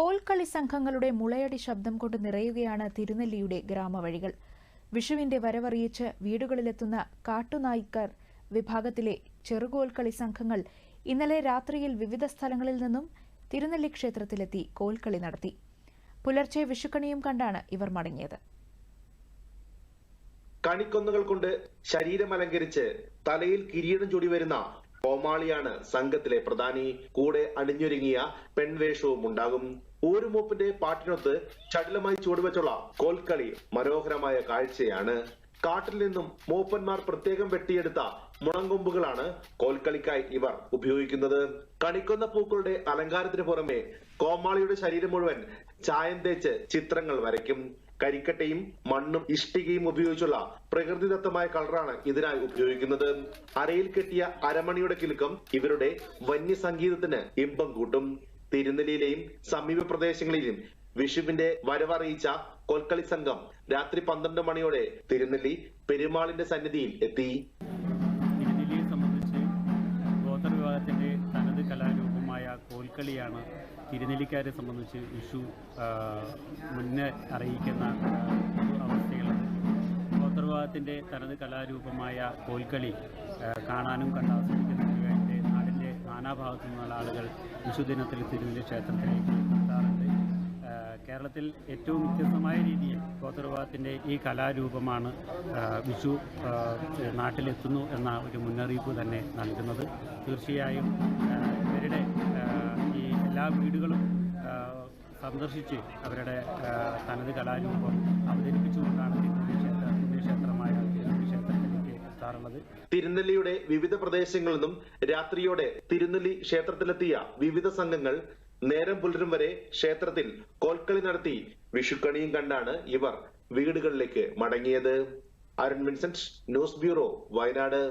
കോൽക്കളി സംഘങ്ങളുടെ മുളയടി ശബ്ദം കൊണ്ട് നിറയുകയാണ് തിരുനെല്ലിയുടെ ഗ്രാമവഴികൾ. വിഷുവിന്റെ വരവറിയിച്ച് വീടുകളിലെത്തുന്ന കാട്ടുനായ്ക്കർ വിഭാഗത്തിലെ ചെറുകോൽക്കളി സംഘങ്ങൾ ഇന്നലെ രാത്രിയിൽ വിവിധ സ്ഥലങ്ങളിൽ നിന്നും തിരുനെല്ലി ക്ഷേത്രത്തിലെത്തി കോൽക്കളി നടത്തി. പുലർച്ചെ വിഷുക്കണിയും കണ്ടാണ് ഇവർ മടങ്ങിയത്. കണിക്കൊന്നുകൾ കൊണ്ട് ശരീരം അലങ്കരിച്ച് തലയിൽ കിരീടം ചൂടി വരുന്ന കോമാളിയാണ് സംഘത്തിലെ പ്രധാനി. കൂടെ അണിഞ്ഞൊരുങ്ങിയ പെൺവേഷവും ഉണ്ടാകും ഊരുമൂപ്പിന്റെ പാട്ടിനൊത്ത് ചടുലമായി ചുവടുവെച്ചുള്ള കോൽക്കളി മനോഹരമായ കാഴ്ചയാണ്. കാട്ടിൽ നിന്നും മൂപ്പന്മാർ പ്രത്യേകം വെട്ടിയെടുത്ത മുളങ്കൊമ്പുകളാണ് കോൽക്കളിക്കായി ഇവർ ഉപയോഗിക്കുന്നത്. കണിക്കുന്ന പൂക്കളുടെ അലങ്കാരത്തിന് പുറമെ കോമാളിയുടെ ശരീരം മുഴുവൻ ചായം തേച്ച് ചിത്രങ്ങൾ വരയ്ക്കും. കരിക്കട്ടയും മണ്ണും ഇഷ്ടികയും ഉപയോഗിച്ചുള്ള പ്രകൃതിദത്തമായ കളറാണ് ഇതിനായി ഉപയോഗിക്കുന്നത്. അരയിൽ കെട്ടിയ അരമണിയുടെ കിലുക്കം ഇവരുടെ വന്യസംഗീതത്തിന് ഇമ്പം കൂട്ടും. തിരുനെല്ലിയിലെയും സമീപ പ്രദേശങ്ങളിലും വിഷുവിന്റെ വരവറിയിച്ച കൊൽക്കളി സംഘം രാത്രി പന്ത്രണ്ട് മണിയോടെ തിരുനെല്ലി പെരുമാളിന്റെ സന്നിധിയിൽ എത്തി. തിരുനെല്ലിയെ സംബന്ധിച്ച് ഗോത്ര വിഭാഗത്തിന്റെ തനത് കലാരൂപമായ കോൽക്കളിയാണ് തിരുനെല്ലിക്കാരെ സംബന്ധിച്ച് വിഷു മുന്നേ അറിയിക്കുന്ന അവസ്ഥയിലാണ്. ഗോത്രവിഭാഗത്തിന്റെ തനത് കലാരൂപമായ കോൽക്കളി കാണാനും കണ്ടാസ്വദിക്കുന്നതിന് വേണ്ടി നാടിന്റെ നാനാഭാഗത്തു നിന്നുള്ള ആളുകൾ വിഷുദിനത്തിൽ തിരുനെല്ലി ക്ഷേത്രത്തിലേക്ക് എത്താറുണ്ട്. കേരളത്തിൽ ഏറ്റവും വ്യത്യസ്തമായ രീതിയിൽ ഗോത്രവിഭാഗത്തിന്റെ ഈ കലാരൂപമാണ് വിഷു നാട്ടിലെത്തുന്നു എന്ന ഒരു മുന്നറിയിപ്പ് തന്നെ നൽകുന്നത്. തീർച്ചയായും ഇവരുടെ എല്ലാ വീടുകളും സന്ദർശിച്ച് അവരുടെ തനത് കലാരൂപം അവതരിപ്പിച്ചുകൊണ്ടാണ് തിരുനെല്ലി തിരുനെല്ലിയുടെ വിവിധ പ്രദേശങ്ങളിൽ നിന്നും രാത്രിയോടെ തിരുനെല്ലി ക്ഷേത്രത്തിലെത്തിയ വിവിധ സംഘങ്ങൾ നേരം പുലരും വരെ ക്ഷേത്രത്തിൽ കോൽക്കളി നടത്തി വിഷുക്കണിയും കണ്ടാണ് ഇവർ വീടുകളിലേക്ക് മടങ്ങിയത്. Arun Vincent news bureau Wayanad.